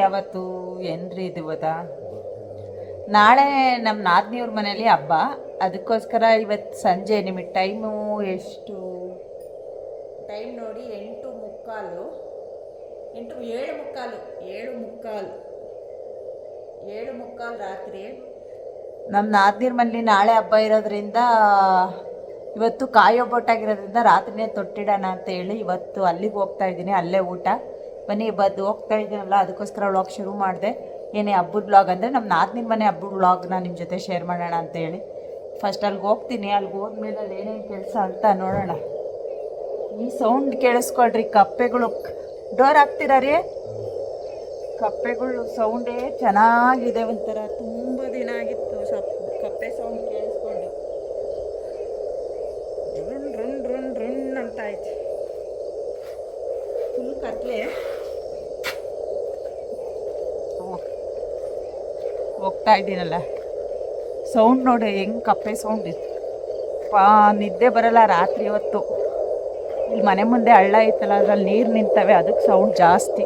ಯಾವತ್ತು? ಏನ್ರಿ ಇದು ಗೊತ್ತಾ? ನಾಳೆ ನಮ್ಮ ನಾದಿನಿಯವ್ರ ಮನೇಲಿ ಹಬ್ಬ. ಅದಕ್ಕೋಸ್ಕರ ಇವತ್ತು ಸಂಜೆ ನಿಮಗೆ ಟೈಮು ಎಷ್ಟು? ಟೈಮ್ ನೋಡಿ ಎಂಟು ಮುಕ್ಕಾಲು. ಎಂಟು ಏಳು ಮುಕ್ಕಾಲು. ಏಳು ಮುಕ್ಕಾಲು. ಏಳು ಮುಕ್ಕಾಲು ರಾತ್ರಿ. ನಮ್ಮ ನಾದಿನಿಯರ್ ಮನೇಲಿ ನಾಳೆ ಹಬ್ಬ ಇರೋದ್ರಿಂದ ಇವತ್ತು ಕಾಯೋ ಬೊಟ್ಟಾಗಿರೋದ್ರಿಂದ ರಾತ್ರಿನೇ ತೊಟ್ಟಿಡೋಣ ಅಂತ ಹೇಳಿ ಇವತ್ತು ಅಲ್ಲಿಗೆ ಹೋಗ್ತಾ ಇದ್ದೀನಿ. ಅಲ್ಲೇ ಊಟ. ಬನ್ನಿ ಬದ್ದು ಹೋಗ್ತಾ ಇದ್ದೀನಲ್ಲ, ಅದಕ್ಕೋಸ್ಕರ ವ್ಲಾಗ್ ಶುರು ಮಾಡಿದೆ. ಏನೇ ಹಬ್ಬದ ವ್ಲಾಗ್ ಅಂದರೆ ನಮ್ಮ ನಾದಿನ ಮನೆ ಹಬ್ಬದ ವ್ಲಾಗ್ನ ನಿಮ್ಮ ಜೊತೆ ಶೇರ್ ಮಾಡೋಣ ಅಂತ ಹೇಳಿ. ಫಸ್ಟ್ ಅಲ್ಲಿಗೆ ಹೋಗ್ತೀನಿ ಅಲ್ಲಿಗೆ ಹೋದ್ಮೇಲೆ ಅಲ್ಲಿ ಏನೇನು ಕೆಲಸ ಅಂತ ನೋಡೋಣ. ಈ ಸೌಂಡ್ ಕೇಳಿಸ್ಕೊಳ್ರಿ, ಕಪ್ಪೆಗಳು. ಡೋರ್ ಹಾಕ್ತೀರಾ ರೀ? ಕಪ್ಪೆಗಳು ಸೌಂಡೇ ಚೆನ್ನಾಗಿದೆ ಒಂಥರ. ತುಂಬ ದಿನ ಆಗಿತ್ತು ಸಪ್, ಕಪ್ಪೆ ಸೌಂಡ್ ಕೇಳಿಸ್ಕೊಂಡು. ರುಣ್ ರುಣ್ ರುಣ್ ರುಣ್ ಅಂತ ಆಯ್ತು ಫುಲ್ ಕತ್ಲೆ. ಹೋಗ್ತಾ ಇದ್ದೀನಲ್ಲ. ಸೌಂಡ್ ನೋಡಿ ಹೆಂಗೆ ಕಪ್ಪೆ ಸೌಂಡ್ ಇತ್ತು. ಪಾ, ನಿದ್ದೆ ಬರಲ್ಲ ರಾತ್ರಿ ಹೊತ್ತು. ಇಲ್ಲಿ ಮನೆ ಮುಂದೆ ಹಳ್ಳ ಐತಲ್ಲ, ಅದ್ರಲ್ಲಿ ನೀರು ನಿಂತವೆ, ಅದಕ್ಕೆ ಸೌಂಡ್ ಜಾಸ್ತಿ.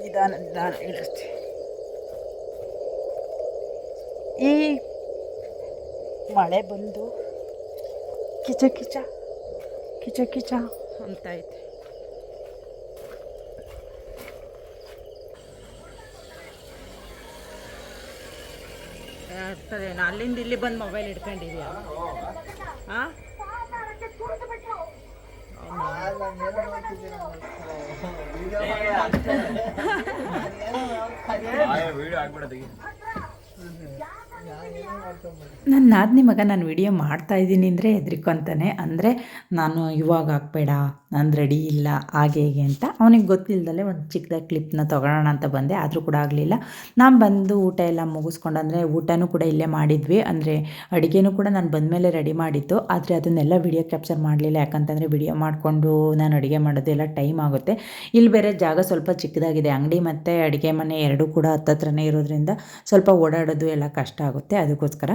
ನಿಧಾನ ನಿಧಾನ ಈ ಮಳೆ ಬಂದು ಕಿಚ ಕಿಚ ಕಿಚ ಕಿಚ. ಅಂತ ಐತೆ ಆಗ್ತದೆ ಅಲ್ಲಿಂದ ಇಲ್ಲಿ ಬಂದು ಮೊಬೈಲ್ ಇಟ್ಕೊಂಡಿದ್ಯಾ ಹಾಂ ನನ್ನ ನಾದಿನಿ ಮಗ ನಾನು ವಿಡಿಯೋ ಮಾಡ್ತಾ ಇದ್ದೀನಿ ಅಂದರೆ ಹೆದರಿಕೊಂತಾನೆ. ಅಂದರೆ ನಾನು ಇವಾಗ ಹಾಕ್ಬೇಡ, ನಾನು ರೆಡಿ ಇಲ್ಲ, ಹಾಗೆ ಹೀಗೆ ಅಂತ. ಅವನಿಗೆ ಗೊತ್ತಿಲ್ಲದಲ್ಲೇ ಒಂದು ಚಿಕ್ಕದಾಗಿ ಕ್ಲಿಪ್ನ ತೊಗೊಳೋಣ ಅಂತ ಬಂದೆ, ಆದರೂ ಕೂಡ ಆಗಲಿಲ್ಲ. ನಾನು ಬಂದು ಊಟ ಎಲ್ಲ ಮುಗಿಸ್ಕೊಂಡು ಅಂದರೆ ಊಟನೂ ಕೂಡ ಇಲ್ಲೇ ಮಾಡಿದ್ವಿ. ಅಂದರೆ ಅಡುಗೆನೂ ಕೂಡ ನಾನು ಬಂದ ಮೇಲೆ ರೆಡಿ ಮಾಡಿತ್ತು ಆದರೆ ಅದನ್ನೆಲ್ಲ ವಿಡಿಯೋ ಕ್ಯಾಪ್ಚರ್ ಮಾಡಲಿಲ್ಲ. ಯಾಕಂತಂದರೆ ವಿಡಿಯೋ ಮಾಡಿಕೊಂಡು ನಾನು ಅಡುಗೆ ಮಾಡೋದೆಲ್ಲ ಟೈಮ್ ಆಗುತ್ತೆ. ಇಲ್ಲಿ ಬೇರೆ ಜಾಗ ಸ್ವಲ್ಪ ಚಿಕ್ಕದಾಗಿದೆ. ಅಂಗಡಿ ಮತ್ತು ಅಡುಗೆ ಮನೆ ಎರಡೂ ಕೂಡ ಹತ್ತತ್ರನೇ ಇರೋದ್ರಿಂದ ಸ್ವಲ್ಪ ಓಡಾಡೋದು ಎಲ್ಲ ಕಷ್ಟ ಆಗುತ್ತೆ. ಅದಕ್ಕೋಸ್ಕರ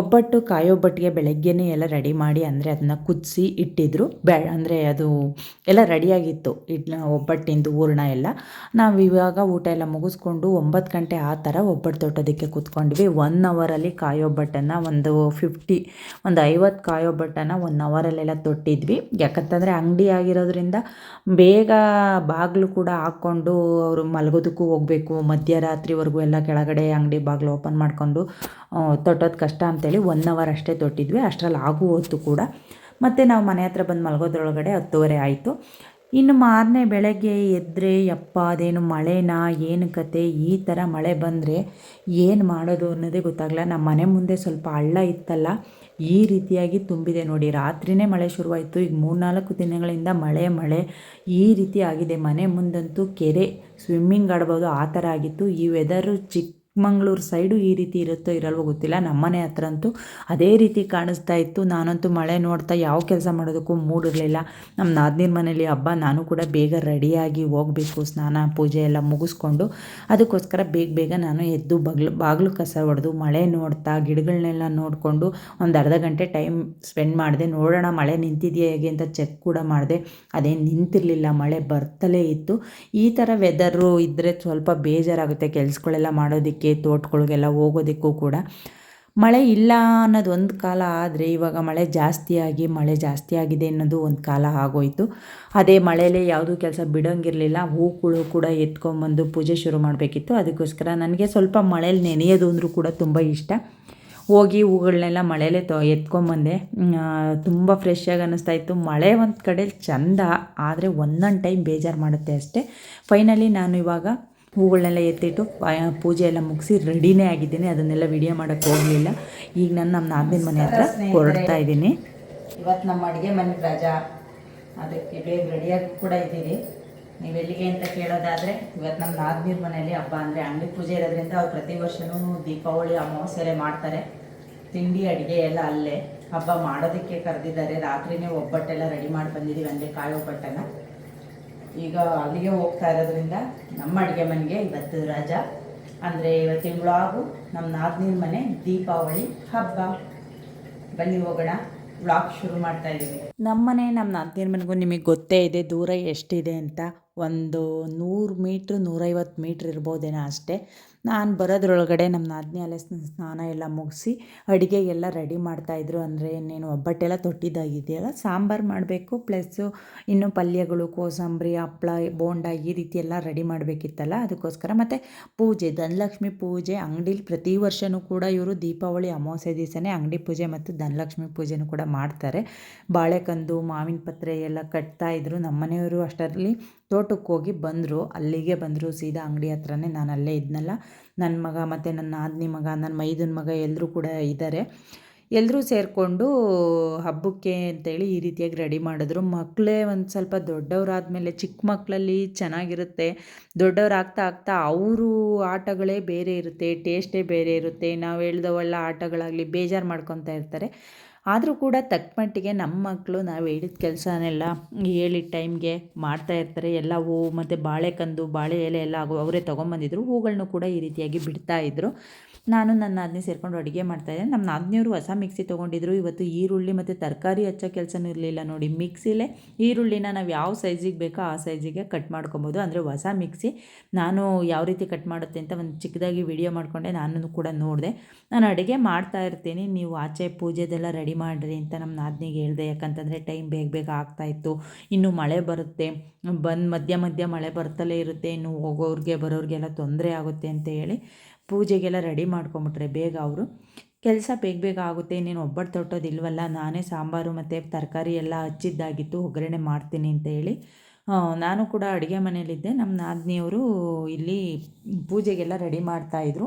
ಒಬ್ಬಟ್ಟು, ಕಾಯೊಬ್ಬಟ್ಟಿಗೆ ಬೆಳಗ್ಗೆನೇ ಎಲ್ಲ ರೆಡಿ ಮಾಡಿ ಅಂದರೆ ಅದನ್ನು ಕುದಿಸಿ ಇಟ್ಟಿದ್ರು. ಬೆ ಅಂದರೆ ಅದು ಎಲ್ಲ ರೆಡಿಯಾಗಿತ್ತು. ಇಡ್ಲ ಒಬ್ಬಟ್ಟಿಂದು ಹೂರ್ಣ ಎಲ್ಲ. ನಾವು ಇವಾಗ ಊಟ ಎಲ್ಲ ಮುಗಿಸ್ಕೊಂಡು ಒಂಬತ್ತು ಗಂಟೆ ಆ ಥರ ಒಬ್ಬಟ್ಟು ತೊಟ್ಟೋದಕ್ಕೆ ಕೂತ್ಕೊಂಡ್ವಿ. ಒನ್ ಅವರಲ್ಲಿ ಕಾಯೊಬ್ಬಟ್ಟನ್ನು ಒಂದು ಫಿಫ್ಟಿ ಒಂದು ಐವತ್ತು ಕಾಯೊಬ್ಬಟ್ಟನ್ನು ಒನ್ ಅವರಲ್ಲೆಲ್ಲ ತೊಟ್ಟಿದ್ವಿ. ಯಾಕಂತಂದರೆ ಅಂಗಡಿ ಆಗಿರೋದ್ರಿಂದ ಬೇಗ ಬಾಗಿಲು ಕೂಡ ಹಾಕ್ಕೊಂಡು ಅವರು ಮಲಗೋದಕ್ಕೂ ಹೋಗಬೇಕು. ಮಧ್ಯರಾತ್ರಿವರೆಗೂ ಎಲ್ಲ ಕೆಳಗಡೆ ಅಂಗಡಿ ಬಾಗಿಲು ಓಪನ್ ಮಾಡಿಕೊಂಡು ತೊಟ್ಟೋದು ಕಷ್ಟ ಅಂತೇಳಿ ಒನ್ ಅವರ್ ಅಷ್ಟೇ ತೊಟ್ಟಿದ್ವಿ. ಅಷ್ಟರಲ್ಲಿ ಆಗು ಹೊತ್ತು ಕೂಡ ಮತ್ತು ನಾವು ಮನೆ ಹತ್ರ ಬಂದು ಮಲಗೋದ್ರೊಳಗಡೆ ಹತ್ತುವರೆ ಆಯಿತು. ಇನ್ನು ಮಾರನೇ ಬೆಳಗ್ಗೆ ಎದ್ದರೆ ಯಪ್ಪ, ಅದೇನು ಮಳೆನಾ? ಏನು ಕತೆ? ಈ ಥರ ಮಳೆ ಬಂದರೆ ಏನು ಮಾಡೋದು ಅನ್ನೋದೇ ಗೊತ್ತಾಗಲ್ಲ ನಮ್ಮ ಮನೆ ಮುಂದೆ ಸ್ವಲ್ಪ ಹಳ್ಳ ಇತ್ತಲ್ಲ, ಈ ರೀತಿಯಾಗಿ ತುಂಬಿದೆ ನೋಡಿ. ರಾತ್ರಿನೇ ಮಳೆ ಶುರುವಾಯಿತು. ಈಗ ಮೂರ್ನಾಲ್ಕು ದಿನಗಳಿಂದ ಮಳೆ ಮಳೆ, ಈ ರೀತಿ ಆಗಿದೆ. ಮನೆ ಮುಂದಂತೂ ಕೆರೆ ಸ್ವಿಮ್ಮಿಂಗ್ ಆಡ್ಬೋದು, ಆ ಥರ ಆಗಿತ್ತು. ಈ ವೆದರು ಚಿಕ್ಕ ಚಿಕ್ಕಮಂಗ್ಳೂರು ಸೈಡು ಈ ರೀತಿ ಇರುತ್ತೋ ಇರಲ್ವೋ ಗೊತ್ತಿಲ್ಲ. ನಮ್ಮನೆ ಹತ್ರ ಅಂತೂ ಅದೇ ರೀತಿ ಕಾಣಿಸ್ತಾ ಇತ್ತು. ನಾನಂತೂ ಮಳೆ ನೋಡ್ತಾ ಯಾವ ಕೆಲಸ ಮಾಡೋದಕ್ಕೂ ಮೂಡಿರಲಿಲ್ಲ ನಮ್ಮ ನಾದಿನ ಮನೇಲಿ ಹಬ್ಬ, ನಾನು ಕೂಡ ಬೇಗ ರೆಡಿಯಾಗಿ ಹೋಗಬೇಕು, ಸ್ನಾನ, ಪೂಜೆ ಎಲ್ಲ ಮುಗಿಸ್ಕೊಂಡು. ಅದಕ್ಕೋಸ್ಕರ ಬೇಗ ಬೇಗ ನಾನು ಎದ್ದು ಬಗ್ಲು, ಬಾಗಿಲು ಕಸ ಹೊಡೆದು ಮಳೆ ನೋಡ್ತಾ ಗಿಡಗಳನ್ನೆಲ್ಲ ನೋಡಿಕೊಂಡು ಒಂದು ಅರ್ಧ ಗಂಟೆ ಟೈಮ್ ಸ್ಪೆಂಡ್ ಮಾಡಿದೆ. ನೋಡೋಣ, ಮಳೆ ನಿಂತಿದೆಯಾ ಹೇಗೆ ಅಂತ ಚೆಕ್ ಕೂಡ ಮಾಡಿದೆ. ಅದೇನು ನಿಂತಿರಲಿಲ್ಲ, ಮಳೆ ಬರ್ತಲೇ ಇತ್ತು. ಈ ಥರ ವೆದರು ಇದ್ದರೆ ಸ್ವಲ್ಪ ಬೇಜಾರಾಗುತ್ತೆ. ಕೆಲಸಗಳೆಲ್ಲ ಮಾಡೋದಕ್ಕೆ. ತೋಟಗಳಿಗೆಲ್ಲ ಹೋಗೋದಕ್ಕೂ ಕೂಡ ಮಳೆ ಇಲ್ಲ ಅನ್ನೋದು ಒಂದು ಕಾಲ ಆದರೆ ಇವಾಗ ಮಳೆ ಜಾಸ್ತಿಯಾಗಿ ಮಳೆ ಜಾಸ್ತಿ ಆಗಿದೆ ಅನ್ನೋದು ಒಂದು ಕಾಲ ಆಗೋಯಿತು. ಅದೇ ಮಳೆಯಲ್ಲೇ ಯಾವುದೂ ಕೆಲಸ ಬಿಡೋಂಗಿರಲಿಲ್ಲ ಹೂಗಳು ಕೂಡ ಎತ್ಕೊಂಬಂದು ಪೂಜೆ ಶುರು ಮಾಡಬೇಕಿತ್ತು. ಅದಕ್ಕೋಸ್ಕರ ನನಗೆ ಸ್ವಲ್ಪ ಮಳೇಲಿ ನೆನೆಯೋದು ಅಂದರೂ ಕೂಡ ತುಂಬ ಇಷ್ಟ. ಹೋಗಿ ಹೂಗಳನ್ನೆಲ್ಲ ಮಳೆಯಲ್ಲೇ ತೊ, ಎತ್ಕೊಂಬಂದೆ ತುಂಬ ಫ್ರೆಶ್ಶಾಗಿ ಅನ್ನಿಸ್ತಾ ಇತ್ತು. ಮಳೆ ಒಂದು ಕಡೆ ಚಂದ, ಆದರೆ ಒಂದೊಂದು ಟೈಮ್ ಬೇಜಾರು ಮಾಡುತ್ತೆ ಅಷ್ಟೇ. ಫೈನಲಿ ನಾನು ಇವಾಗ ಹೂಗಳನ್ನೆಲ್ಲ ಎತ್ತಿಟ್ಟು ಪೂಜೆ ಎಲ್ಲ ಮುಗಿಸಿ ರೆಡಿನೇ ಆಗಿದ್ದೀನಿ. ಅದನ್ನೆಲ್ಲ ವಿಡಿಯೋ ಮಾಡೋಕ್ಕೆ ಹೋಗಲಿಲ್ಲ. ಈಗ ನಾನು ನಮ್ಮ ನಾದಿನ ಮನೆ ಹತ್ರ ಹೊರಡ್ತಾ ಇದ್ದೀನಿ. ಇವತ್ತು ನಮ್ಮ ಅಡುಗೆ ಮನೆ ರಜಾ. ಅದಕ್ಕೆ ಬೇಗ ರೆಡಿಯಾಗಿ ಕೂಡ ಇದ್ದೀವಿ ನೀವು ಎಲ್ಲಿಗೆ ಅಂತ ಕೇಳೋದಾದರೆ, ಇವತ್ತು ನಮ್ಮ ನಾದಿನ ಮನೆಯಲ್ಲಿ ಹಬ್ಬ ಅಂದರೆ ಅಂಗಡಿ ಪೂಜೆ ಇರೋದ್ರಿಂದ ಅವ್ರು ಪ್ರತಿ ವರ್ಷವೂ ದೀಪಾವಳಿ ಅಮಾವಾಸ್ಯೆಲೆ ಮಾಡ್ತಾರೆ. ತಿಂಡಿ, ಅಡುಗೆ ಎಲ್ಲ ಅಲ್ಲೇ. ಹಬ್ಬ ಮಾಡೋದಕ್ಕೆ ಕರೆದಿದ್ದಾರೆ. ರಾತ್ರಿನೇ ಒಬ್ಬಟ್ಟೆಲ್ಲ ರೆಡಿ ಮಾಡಿ ಬಂದಿದ್ದೀವಿ, ಅಂದರೆ ಕಾಯಿ ಒಬ್ಬಟ್ಟನ್ನು ಈಗ ಅಲ್ಲಿಗೆ ಹೋಗ್ತಾ ಇರೋದ್ರಿಂದ ನಮ್ಮ ಅಡುಗೆ ಮನೆಗೆ ಇವತ್ತು ರಜಾ. ಅಂದರೆ ಇವತ್ತಿನ ವ್ಲಾಗು ನಮ್ಮ ನಾದಿನ ಮನೆ ದೀಪಾವಳಿ ಹಬ್ಬ. ಬನ್ನಿ ಹೋಗೋಣ. ವ್ಲಾಗ್ ಶುರು ಮಾಡ್ತಾ ಇದ್ದೀವಿ. ನಮ್ಮನೆ ನಮ್ಮ ನಾದಿನ ಮನೆಗೂ ನಿಮಗೆ ಗೊತ್ತೇ ಇದೆ, ದೂರ ಎಷ್ಟಿದೆ ಅಂತ. ಒಂದು ನೂರು ಮೀಟ್ರ್, ನೂರೈವತ್ತು ಮೀಟ್ರ್ ಇರ್ಬೋದೇನೋ ಅಷ್ಟೇ. ನಾನು ಬರೋದ್ರೊಳಗಡೆ ನಮ್ಮ ನಾದಿನಿ ಅಲೆಸ್ ಸ್ನಾನ ಎಲ್ಲ ಮುಗಿಸಿ, ಅಡುಗೆ ಎಲ್ಲ ರೆಡಿ ಮಾಡ್ತಾಯಿದ್ರು ಅಂದರೆ ಇನ್ನೇನು ಒಬ್ಬಟ್ಟೆಲ್ಲ ತೊಟ್ಟಿದ್ದಾಗಿದೆಯಲ್ಲ ಸಾಂಬಾರು ಮಾಡಬೇಕು, ಪ್ಲಸ್ಸು ಇನ್ನು ಪಲ್ಯಗಳು, ಕೋಸಂಬರಿ ಹಪ್ಪಳ ಬೋಂಡ ಈ ರೀತಿ ಎಲ್ಲ ರೆಡಿ ಮಾಡಬೇಕಿತ್ತಲ್ಲ, ಅದಕ್ಕೋಸ್ಕರ ಮತ್ತು ಪೂಜೆ, ಧನಲಕ್ಷ್ಮಿ ಪೂಜೆ, ಅಂಗಡೀಲಿ ಪ್ರತಿ ವರ್ಷವೂ ಕೂಡ ಇವರು ದೀಪಾವಳಿ ಅಮಾವಾಸ್ಯೆ ದಿವಸನೇ ಅಂಗಡಿ ಪೂಜೆ ಮತ್ತು ಧನಲಕ್ಷ್ಮಿ ಪೂಜೆನೂ ಕೂಡ ಮಾಡ್ತಾರೆ. ಬಾಳೆಕಂದು, ಮಾವಿನ ಪತ್ರೆ ಎಲ್ಲ ಕಟ್ತಾಯಿದ್ರು ನಮ್ಮ ಮನೆಯವರು ಅಷ್ಟರಲ್ಲಿ ತೋಟಕ್ಕೆ ಹೋಗಿ ಬಂದರು, ಅಲ್ಲಿಗೆ ಬಂದರು, ಸೀದಾ ಅಂಗಡಿ ಹತ್ರನೇ ನಾನು ಅಲ್ಲೇ ಇದ್ನಲ್ಲ. ನನ್ನ ಮಗ ಮತ್ತು ನನ್ನ ನಾದಿನಿ ಮಗ ನನ್ನ ಮೈದನ ಮಗ ಎಲ್ಲರೂ ಕೂಡ ಇದ್ದಾರೆ ಎಲ್ಲರೂ ಸೇರಿಕೊಂಡು ಹಬ್ಬಕ್ಕೆ ಅಂತೇಳಿ ಈ ರೀತಿಯಾಗಿ ರೆಡಿ ಮಾಡಿದ್ರು. ಮಕ್ಕಳೇ ಒಂದು ಸ್ವಲ್ಪ ದೊಡ್ಡವರಾದಮೇಲೆ ಚಿಕ್ಕ ಮಕ್ಕಳಲ್ಲಿ ಚೆನ್ನಾಗಿರುತ್ತೆ. ದೊಡ್ಡವರಾಗ್ತಾ ಆಗ್ತಾ ಆಗ್ತಾ ಅವರು ಆಟಗಳೇ ಬೇರೆ ಇರುತ್ತೆ, ಟೇಸ್ಟೇ ಬೇರೆ ಇರುತ್ತೆ. ನಾವು ಹೇಳ್ದವೆಲ್ಲ ಆಟಗಳಾಗಲಿ ಬೇಜಾರು ಮಾಡ್ಕೊತಾ ಇರ್ತಾರೆ. ಆದರೂ ಕೂಡ ತಕ್ಕಮಟ್ಟಿಗೆ ನಮ್ಮ ಮಕ್ಕಳು ನಾವು ಹೇಳಿದ ಕೆಲಸನೆಲ್ಲ ಹೇಳಿದ ಟೈಮ್ಗೆ ಮಾಡ್ತಾ ಇರ್ತಾರೆ. ಎಲ್ಲ ಹೂವು ಮತ್ತು ಬಾಳೆಕಂದು ಬಾಳೆ ಎಲೆ ಎಲ್ಲ ಅವರೇ ತೊಗೊಂಬಂದಿದ್ರು. ಹೂಗಳನ್ನೂ ಕೂಡ ಈ ರೀತಿಯಾಗಿ ಬಿಡ್ತಾ ಇದ್ದರು ನಾನು ನನ್ನ ನಾದಿನಿ ಸೇರಿಕೊಂಡು ಅಡುಗೆ ಮಾಡ್ತಾಯಿದ್ದೆ ನಮ್ಮ ನಾದಿನಿಯವರು ಹೊಸ ಮಿಕ್ಸಿ ತೊಗೊಂಡಿದ್ರು. ಇವತ್ತು ಈರುಳ್ಳಿ ಮತ್ತು ತರಕಾರಿ ಹಚ್ಚೋ ಕೆಲಸನೂ ಇರಲಿಲ್ಲ ನೋಡಿ. ಮಿಕ್ಸಿಲೇ ಈರುಳ್ಳಿನ ನಾವು ಯಾವ ಸೈಜಿಗೆ ಬೇಕೋ ಆ ಸೈಜಿಗೆ ಕಟ್ ಮಾಡ್ಕೊಬೋದು. ಅಂದರೆ ಹೊಸ ಮಿಕ್ಸಿ. ನಾನು ಯಾವ ರೀತಿ ಕಟ್ ಮಾಡುತ್ತೆ ಅಂತ ಒಂದು ಚಿಕ್ಕದಾಗಿ ವಿಡಿಯೋ ಮಾಡಿಕೊಂಡೆ. ನಾನು ಕೂಡ ನೋಡಿದೆ. ನಾನು ಅಡುಗೆ ಮಾಡ್ತಾ ಇರ್ತೀನಿ. ನೀವು ಆಚೆ ಪೂಜೆದೆಲ್ಲ ರೆಡಿ ಮಾಡಿರಿ ಅಂತ ನಮ್ಮ ನಾದಿನಿಗೆ ಹೇಳಿದೆ. ಯಾಕಂತಂದರೆ ಟೈಮ್ ಬೇಗ ಬೇಗ ಆಗ್ತಾಯಿತ್ತು ಇನ್ನು ಮಳೆ ಬರುತ್ತೆ. ಬಂದು ಮಧ್ಯ ಮಧ್ಯ ಮಳೆ ಬರ್ತಲೇ ಇರುತ್ತೆ. ಇನ್ನು ಹೋಗೋರಿಗೆ ಬರೋರಿಗೆಲ್ಲ ತೊಂದರೆ ಆಗುತ್ತೆ ಅಂತ ಹೇಳಿ ಪೂಜೆಗೆಲ್ಲ ರೆಡಿ ಮಾಡ್ಕೊಂಬಿಟ್ರೆ ಬೇಗ ಅವರು. ಕೆಲಸ ಬೇಗ ಬೇಗ ಆಗುತ್ತೆ, ನೀನು ಒಬ್ಬಟ್ಟು ತೊಟ್ಟೋದಿಲ್ವಲ್ಲ, ನಾನೇ ಸಾಂಬಾರು ಮತ್ತು ತರಕಾರಿ ಎಲ್ಲ ಹಚ್ಚಿದ್ದಾಗಿತ್ತು, ಒಗ್ಗರಣೆ ಮಾಡ್ತೀನಿ ಅಂತ ಹೇಳಿ. ನಾನು ಕೂಡ ಅಡುಗೆ ಮನೆಯಲ್ಲಿದ್ದೆ. ನಮ್ಮ ನಾದಿನಿಯವರು ಇಲ್ಲಿ ಪೂಜೆಗೆಲ್ಲ ರೆಡಿ ಮಾಡ್ತಾಯಿದ್ರು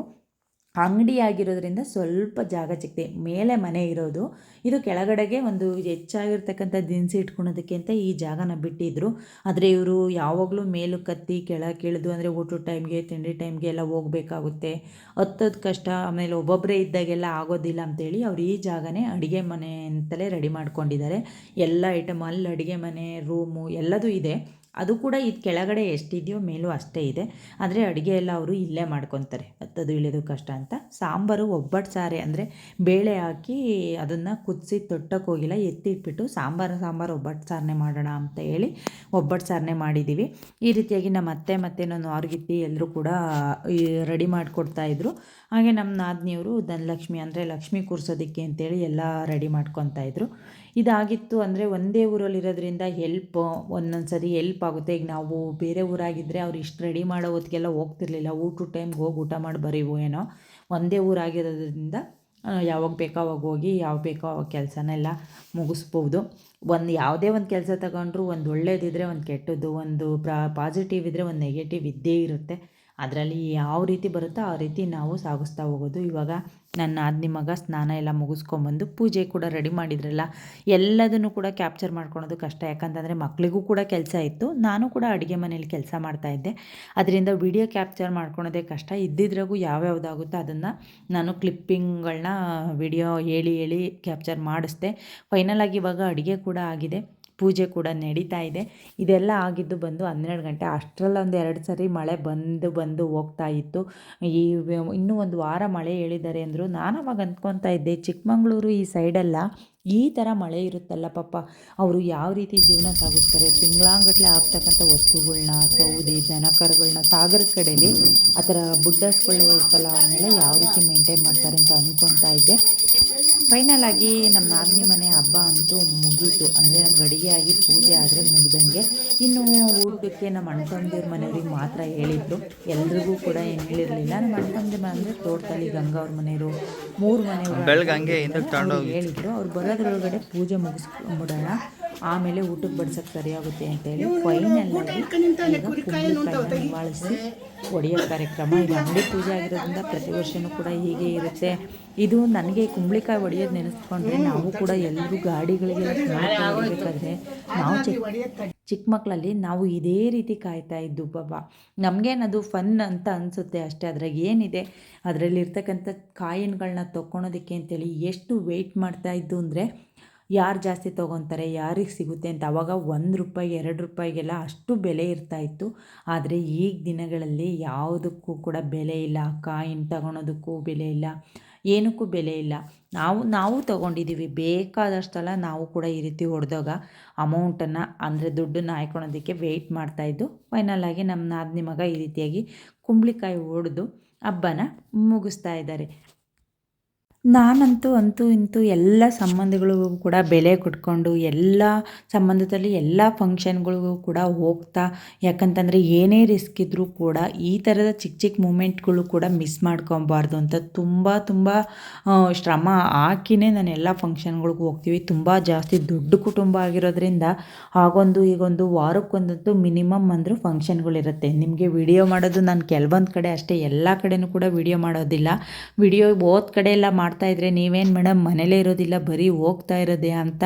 ಅಂಗಡಿ ಆಗಿರೋದ್ರಿಂದ ಸ್ವಲ್ಪ ಜಾಗ ಚಿಕ್ಕದೆ. ಮೇಲೆ ಮನೆ ಇರೋದು. ಇದು ಕೆಳಗಡೆಗೆ ಒಂದು ಹೆಚ್ಚಾಗಿರ್ತಕ್ಕಂಥ ದಿನಸಿ ಇಟ್ಕೊಳೋದಕ್ಕೆ ಅಂತ ಈ ಜಾಗನ ಬಿಟ್ಟಿದ್ರು. ಆದರೆ ಇವರು ಯಾವಾಗಲೂ ಮೇಲು ಕತ್ತಿ ಕೆಳಗೆ ಇಳಿದು ಅಂದರೆ ಊಟದ ಟೈಮ್ಗೆ, ತಿಂಡಿ ಟೈಮ್ಗೆ ಎಲ್ಲ ಹೋಗಬೇಕಾಗುತ್ತೆ. ಹತ್ತೋದು ಕಷ್ಟ, ಆಮೇಲೆ ಒಬ್ಬೊಬ್ಬರೇ ಇದ್ದಾಗೆಲ್ಲ ಆಗೋದಿಲ್ಲ ಅಂತೇಳಿ ಅವ್ರು ಈ ಜಾಗನೇ ಅಡುಗೆ ಮನೆ ಅಂತಲೇ ರೆಡಿ ಮಾಡ್ಕೊಂಡಿದ್ದಾರೆ. ಎಲ್ಲ ಐಟಮ್ ಅಲ್ಲಿ ಅಡುಗೆ ಮನೆ ರೂಮು ಎಲ್ಲದೂ ಇದೆ. ಅದು ಕೂಡ ಇದು ಕೆಳಗಡೆ ಎಷ್ಟಿದೆಯೋ ಮೇಲೂ ಅಷ್ಟೇ ಇದೆ. ಆದರೆ ಅಡುಗೆ ಎಲ್ಲ ಅವರು ಇಲ್ಲೇ ಮಾಡ್ಕೊತಾರೆ. ಹತ್ತದು ಇಳಿದು ಕಷ್ಟ ಅಂತ. ಸಾಂಬಾರು ಒಬ್ಬಟ್ಟು ಸಾರೆ ಅಂದರೆ ಬೇಳೆ ಹಾಕಿ ಅದನ್ನು ಕುದಿಸಿ ತೊಟ್ಟಕ್ಕೆ ಹೋಗಿಲ್ಲ, ಎತ್ತಿಟ್ಬಿಟ್ಟು ಸಾಂಬಾರು ಸಾಂಬಾರು ಒಬ್ಬಟ್ಟು ಸಾರನೆ ಮಾಡೋಣ ಅಂತ ಹೇಳಿ ಒಬ್ಬಟ್ಟು ಸಾರನೆ ಮಾಡಿದ್ದೀವಿ ಈ ರೀತಿಯಾಗಿ ನಮ್ಮ ಅತ್ತೆ ಮತ್ತು ನಾನು ಅವ್ರಿಗಿತ್ತಿ ಎಲ್ಲರೂ ಕೂಡ ರೆಡಿ ಮಾಡಿಕೊಡ್ತಾಯಿದ್ರು ಹಾಗೆ ನಮ್ಮ ನಾದಿನಿಯವರು ಧನಲಕ್ಷ್ಮಿ ಅಂದರೆ ಲಕ್ಷ್ಮಿ ಕೂರಿಸೋದಕ್ಕೆ ಅಂತೇಳಿ ಎಲ್ಲ ರೆಡಿ ಮಾಡ್ಕೊತಾಯಿದ್ರು ಇದಾಗಿತ್ತು ಅಂದರೆ ಒಂದೇ ಊರಲ್ಲಿರೋದ್ರಿಂದ ಹೆಲ್ಪ್ ಒಂದೊಂದು ಸರಿ ಹೆಲ್ಪ್ ಆಗುತ್ತೆ. ಈಗ ನಾವು ಬೇರೆ ಊರಾಗಿದ್ದರೆ ಅವ್ರು ಇಷ್ಟು ರೆಡಿ ಮಾಡೋ ಹೊತ್ತಿಗೆಲ್ಲ ಹೋಗ್ತಿರ್ಲಿಲ್ಲ. ಊಟದ ಟೈಮ್ಗೆ ಹೋಗಿ ಊಟ ಮಾಡಿ ಬರೀವು ಏನೋ. ಒಂದೇ ಊರಾಗಿರೋದ್ರಿಂದ ಯಾವಾಗ ಬೇಕೋ ಅವಾಗ ಹೋಗಿ ಯಾವ ಬೇಕೋ ಅವಾಗ ಕೆಲಸನೆಲ್ಲ ಮುಗಿಸ್ಬೋದು. ಒಂದು ಯಾವುದೇ ಒಂದು ಕೆಲಸ ತಗೊಂಡ್ರು ಒಂದು ಒಳ್ಳೇದಿದ್ದರೆ ಒಂದು ಕೆಟ್ಟದ್ದು, ಒಂದು ಪ್ರಾ ಪಾಸಿಟಿವ್ ಇದ್ದರೆ ಒಂದು ನೆಗೆಟಿವ್ ಇದ್ದೇ ಇರುತ್ತೆ. ಅದರಲ್ಲಿ ಯಾವ ರೀತಿ ಬರುತ್ತೋ ಆ ರೀತಿ ನಾವು ಸಾಗಿಸ್ತಾ ಹೋಗೋದು. ಇವಾಗ ನನ್ನ ಆದ್ನಿ ಮಗ ಸ್ನಾನ ಎಲ್ಲ ಮುಗಿಸ್ಕೊಂಬಂದು ಪೂಜೆ ಕೂಡ ರೆಡಿ ಮಾಡಿದ್ರಲ್ಲ, ಎಲ್ಲದನ್ನು ಕೂಡ ಕ್ಯಾಪ್ಚರ್ ಮಾಡ್ಕೊಳೋದು ಕಷ್ಟ. ಯಾಕಂತಂದರೆ ಮಕ್ಕಳಿಗೂ ಕೂಡ ಕೆಲಸ ಇತ್ತು, ನಾನು ಕೂಡ ಅಡುಗೆ ಮನೇಲಿ ಕೆಲಸ ಮಾಡ್ತಾಯಿದ್ದೆ ಅದರಿಂದ ವಿಡಿಯೋ ಕ್ಯಾಪ್ಚರ್ ಮಾಡ್ಕೊಳೋದೇ ಕಷ್ಟ. ಇದ್ದಿದ್ರಾಗೂ ಯಾವ್ಯಾವುದಾಗುತ್ತೋ ಅದನ್ನು ನಾನು ಕ್ಲಿಪ್ಪಿಂಗ್ಗಳನ್ನ ವಿಡಿಯೋ ಹೇಳಿ ಹೇಳಿ ಕ್ಯಾಪ್ಚರ್ ಮಾಡಿಸ್ದೆ. ಫೈನಲಾಗಿ ಇವಾಗ ಅಡುಗೆ ಕೂಡ ಆಗಿದೆ. ಪೂಜೆ ಕೂಡ ನಡೀತಾ ಇದೆ. ಇದೆಲ್ಲ ಆಗಿದ್ದು ಬಂದು ಹನ್ನೆರಡು ಗಂಟೆ. ಅಷ್ಟರಲ್ಲೊಂದು ಎರಡು ಸರಿ ಮಳೆ ಬಂದು ಬಂದು ಹೋಗ್ತಾ ಇತ್ತು. ಈ ಇನ್ನೂ ಒಂದು ವಾರ ಮಳೆ ಹೇಳಿದ್ದಾರೆ ಅಂದರು. ನಾನು ಅವಾಗ ಅಂದ್ಕೊತಾ ಇದ್ದೆ, ಚಿಕ್ಕಮಂಗ್ಳೂರು ಈ ಸೈಡೆಲ್ಲ ಈ ಥರ ಮಳೆ ಇರುತ್ತಲ್ಲ ಪಾಪ. ಅವರು ಯಾವ ರೀತಿ ಜೀವನ ಸಾಗಿಸ್ತಾರೆ? ತಿಂಗಳಾಂಗಟ್ಲೆ ಆಗ್ತಕ್ಕಂಥ ವಸ್ತುಗಳನ್ನ ಸೌದೆ ದನಕರುಗಳನ್ನ ಸಾಗರದ ಕಡೆಯಲ್ಲಿ ಆ ಥರ ಬುಡ್ಡಸ್ಗಳು ಇರ್ತಲ್ಲ ಅವನ್ನೆಲ್ಲ ಯಾವ ರೀತಿ ಮೇಂಟೈನ್ ಮಾಡ್ತಾರೆ ಅಂತ ಅಂದ್ಕೊತಾ ಇದ್ದೆ. ಫೈನಲ್ ಆಗಿ ನಮ್ಮ ನಾದಿನಿ ಮನೆ ಹಬ್ಬ ಅಂತೂ ಮುಗೀತು. ಅಂದರೆ ನಮ್ಗೆ ಅಡುಗೆ ಆಗಿ ಪೂಜೆ ಆದರೆ ಮುಗ್ದಂಗೆ. ಇನ್ನು ಊಟಕ್ಕೆ ನಮ್ಮ ಅಣ್ಣಂದಿರ ಮನೆಯವ್ರಿಗೆ ಮಾತ್ರ ಹೇಳಿದ್ರು. ಎಲ್ರಿಗೂ ಕೂಡ ಏನು ಹೇಳಿರಲಿಲ್ಲ. ನಮ್ಮ ಮನೆ ಅಂದರೆ ತೋಟದಲ್ಲಿ ಗಂಗಾ ಅವ್ರ ಮನೆಯವರು ಮೂರು ಮನೆಯವರು ಹೇಳಿದ್ರು. ಅವ್ರು ಬರೋದ್ರೊಳಗಡೆ ಪೂಜೆ ಮುಗಿಸ್ಕೊಂಬಿಡೋಣ ಆಮೇಲೆ ಊಟಕ್ಕೆ ಬಡ್ಸೋಕ್ಕೆ ಸರಿಯಾಗುತ್ತೆ ಅಂತೇಳಿ ಫೈನಲ್ಲಾಗಿ ಈಗ ಬಳಸಿ ಒಡೆಯೋ ಕಾರ್ಯಕ್ರಮ ಇದು. ಅಂಗಡಿ ಪೂಜೆ ಆಗಿರೋದ್ರಿಂದ ಪ್ರತಿ ವರ್ಷವೂ ಕೂಡ ಹೀಗೆ ಇರುತ್ತೆ. ಇದು ನನಗೆ ಕುಂಬಳಿಕಾಯಿ ಒಡೆಯೋದು ನೆನೆಸ್ಕೊಂಡ್ರೆ ನಾವು ಕೂಡ ಎಲ್ಲರೂ ಗಾಡಿಗಳಿಗೆಲ್ಲ ಕುಂಬಳಕಾಯಿ ನಾವು ಚಿಕ್ಕ ಚಿಕ್ಕ ಮಕ್ಕಳಲ್ಲಿ ನಾವು ಇದೇ ರೀತಿ ಕಾಯ್ತಾ ಇದ್ದು ಬಾಬಾ ನಮಗೇನದು ಫನ್ ಅಂತ ಅನಿಸುತ್ತೆ ಅಷ್ಟೇ. ಅದ್ರಾಗ ಏನಿದೆ? ಅದರಲ್ಲಿರ್ತಕ್ಕಂಥ ಕಾಯಿನ್ಗಳನ್ನ ತೊಗೊಳೋದಕ್ಕೆ ಅಂತೇಳಿ ಎಷ್ಟು ವೆಯ್ಟ್ ಮಾಡ್ತಾ ಇದ್ದು ಅಂದರೆ ಯಾರು ಜಾಸ್ತಿ ತೊಗೊತಾರೆ, ಯಾರಿಗೆ ಸಿಗುತ್ತೆ ಅಂತ ಅವಾಗ ಒಂದು ರೂಪಾಯಿ, ಎರಡು ರೂಪಾಯಿಗೆಲ್ಲ ಅಷ್ಟು ಬೆಲೆ ಇರ್ತಾಯಿತ್ತು ಆದರೆ ಈಗ ದಿನಗಳಲ್ಲಿ ಯಾವುದಕ್ಕೂ ಕೂಡ ಬೆಲೆ ಇಲ್ಲ. ಕಾಯಿನ್ ತಗೊಳೋದಕ್ಕೂ ಬೆಲೆ ಇಲ್ಲ. ಏನಕ್ಕೂ ಬೆಲೆ ಇಲ್ಲ. ನಾವು ನಾವು ತೊಗೊಂಡಿದ್ದೀವಿ ಬೇಕಾದಷ್ಟೆಲ್ಲ ನಾವು ಕೂಡ ಈ ರೀತಿ ಹೊಡೆದಾಗ ಅಮೌಂಟನ್ನು, ಅಂದರೆ ದುಡ್ಡನ್ನು ಹಾಯ್ಕೊಳೋದಕ್ಕೆ ವೆಯ್ಟ್ ಮಾಡ್ತಾಯಿದ್ದು ಫೈನಲಾಗಿ ನಮ್ಮ ನಾದಿನಿ ಮಗ ಈ ರೀತಿಯಾಗಿ ಕುಂಬಳಿಕಾಯಿ ಹೊಡೆದು ಹಬ್ಬನ ಮುಗಿಸ್ತಾ ಇದ್ದಾರೆ. ನಾನಂತೂ ಅಂತೂ ಇಂತೂ ಎಲ್ಲ ಸಂಬಂಧಗಳಿಗೂ ಕೂಡ ಬೆಲೆ ಕೊಟ್ಕೊಂಡು ಎಲ್ಲ ಸಂಬಂಧದಲ್ಲಿ ಎಲ್ಲ ಫಂಕ್ಷನ್ಗಳಿಗೂ ಕೂಡ ಹೋಗ್ತಾ, ಯಾಕಂತಂದರೆ ಏನೇ ರಿಸ್ಕ್ ಇದ್ದರೂ ಕೂಡ ಈ ಥರದ ಚಿಕ್ಕ ಚಿಕ್ಕ ಮೂಮೆಂಟ್ಗಳು ಕೂಡ ಮಿಸ್ ಮಾಡ್ಕೊಬಾರ್ದು ಅಂತ ತುಂಬ ತುಂಬ ಶ್ರಮ ಹಾಕಿನೇ ನಾನು ಎಲ್ಲ ಫಂಕ್ಷನ್ಗಳಿಗೂ ಹೋಗ್ತೀವಿ. ತುಂಬ ಜಾಸ್ತಿ ದೊಡ್ಡ ಕುಟುಂಬ ಆಗಿರೋದ್ರಿಂದ ಆಗೊಂದು ಈಗೊಂದು ವಾರಕ್ಕೊಂದಂತೂ ಮಿನಿಮಮ್ ಅಂದರೂ ಫಂಕ್ಷನ್ಗಳಿರುತ್ತೆ. ನಿಮಗೆ ವಿಡಿಯೋ ಮಾಡೋದು ನಾನು ಕೆಲವೊಂದು ಕಡೆ ಅಷ್ಟೇ, ಎಲ್ಲ ಕಡೆಯೂ ಕೂಡ ವಿಡಿಯೋ ಮಾಡೋದಿಲ್ಲ. ವಿಡಿಯೋ ಓದ್ ಕಡೆ ಎಲ್ಲ ಮಾಡ್ತಾ ಇದ್ರೆ ನೀವೇನು ಮೇಡಮ್ ಮನೇಲೇ ಇರೋದಿಲ್ಲ, ಬರೀ ಹೋಗ್ತಾ ಇರೋದೆ ಅಂತ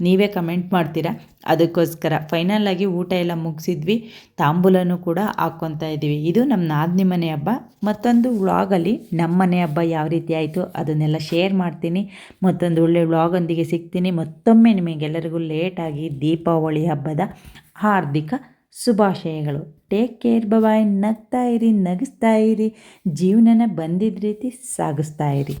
ನೀವೇ ಕಮೆಂಟ್ ಮಾಡ್ತೀರಾ? ಅದಕ್ಕೋಸ್ಕರ ಫೈನಲಾಗಿ ಊಟ ಎಲ್ಲ ಮುಗಿಸಿದ್ವಿ. ತಾಂಬೂಲನೂ ಕೂಡ ಹಾಕ್ಕೊತಾ ಇದ್ದೀವಿ. ಇದು ನಮ್ಮ ನಾದಿನಿ ಮನೆ ಹಬ್ಬ. ಮತ್ತೊಂದು ವ್ಲಾಗಲ್ಲಿ ನಮ್ಮ ಮನೆ ಹಬ್ಬ ಯಾವ ರೀತಿ ಆಯಿತು ಅದನ್ನೆಲ್ಲ ಶೇರ್ ಮಾಡ್ತೀನಿ. ಮತ್ತೊಂದು ಒಳ್ಳೆ ವ್ಲಾಗೊಂದಿಗೆ ಸಿಗ್ತೀನಿ. ಮತ್ತೊಮ್ಮೆ ನಿಮಗೆಲ್ಲರಿಗೂ ಲೇಟಾಗಿ ದೀಪಾವಳಿ ಹಬ್ಬದ ಹಾರ್ದಿಕ ಶುಭಾಶಯಗಳು. ಟೇಕ್ ಕೇರ್ ಬಬಾಯ್ ನಗ್ತಾ ಇರಿ, ನಗಿಸ್ತಾ ಇರಿ. ಜೀವನನ ಬಂದಿದ್ದ ರೀತಿ ಸಾಗಿಸ್ತಾ ಇರಿ.